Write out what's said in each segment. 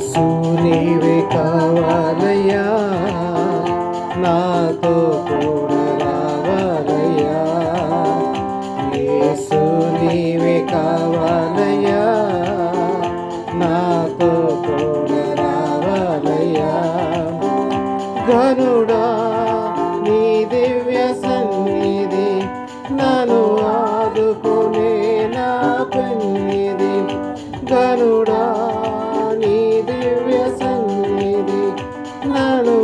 యేసు నీవే కా నన్ను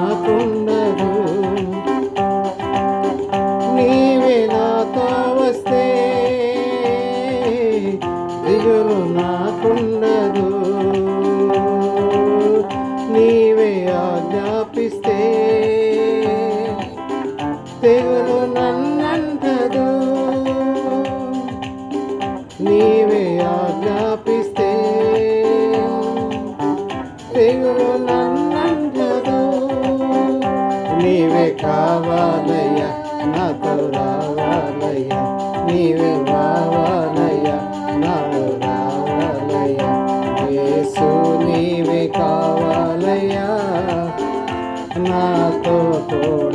నాకుండదు. నీవే నాతో వస్తే దిగులు నాకుండదు. నీవే ఆజ్ఞాపిస్తే తెగులు నన్నంటదు. నీ కావాలయ్యా నాతో రావాలయ నీవే రావాలయ్యా నాతో రావాలయ యేసు నీవే కావాలయ నాతో కూడా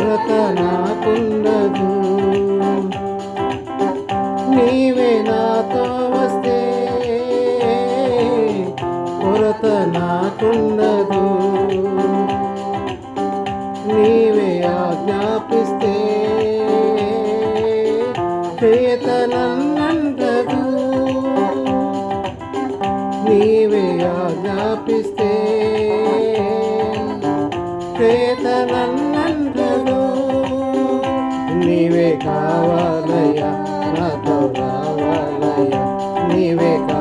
కొరత నాకుండదు. నీవే నాతో వస్తే కొరత నాకుండదు. నీవే ఆజ్ఞాపిస్తే చేతనంటదు నీవే ఆజ్ఞాపిస్తే చేతనంటదు నీవే కావాలయ్యా నాతో రావాలయ్యా నీవే కావాలయ్యా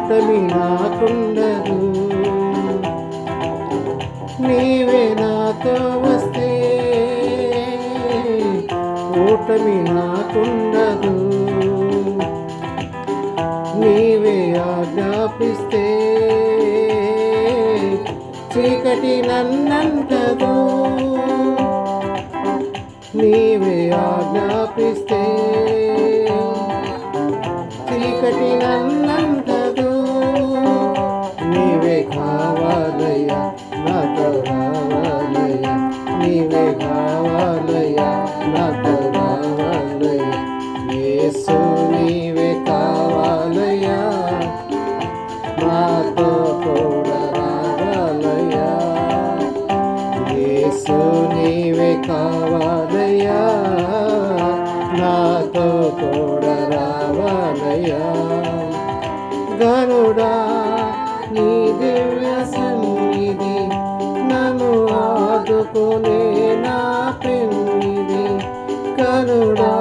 ఓటమి నాకుండదు. నీవే నాతో వస్తే ఓటమి నాకుండదు. నీవే ఆజ్ఞాపిస్తే చీకటి నన్నంటదు నీవే ఆజ్ఞాపిస్తే నాతో కూడా రావాలయ్యా నీ దివ్య సన్నిధి నన్ను ఆదుకునే నా పెన్నిధి. కరుడా